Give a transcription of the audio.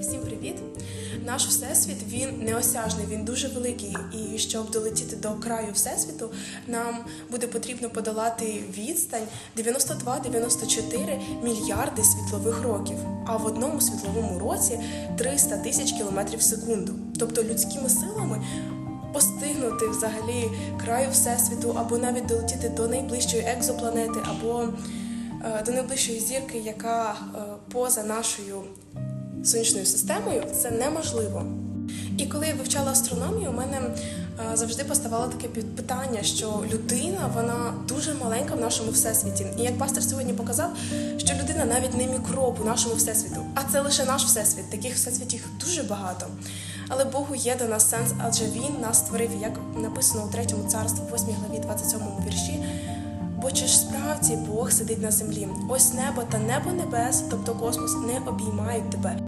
Всім привіт! Наш всесвіт він неосяжний, він дуже великий. І щоб долетіти до краю всесвіту, нам буде потрібно подолати відстань 92-94 мільярди світлових років. А в одному світловому році 300 тисяч кілометрів в секунду. Тобто людськими силами постигнути взагалі краю всесвіту, або навіть долетіти до найближчої екзопланети, або е, до найближчої зірки, яка е, поза нашою сонячною системою, це неможливо. І коли я вивчала астрономію, у мене е, завжди поставало таке питання, що людина вона дуже маленька в нашому всесвіті. І як пастор сьогодні показав, що людина навіть не мікроб у нашому всесвіту, а це лише наш всесвіт. Таких всесвітів дуже багато. Але Богу є до нас сенс, адже він нас створив, як написано у третьому царстві, 8 главі, 27 вірші. Бо чи ж справді Бог сидить на землі? Ось небо та небо небес, тобто космос, не обіймають тебе.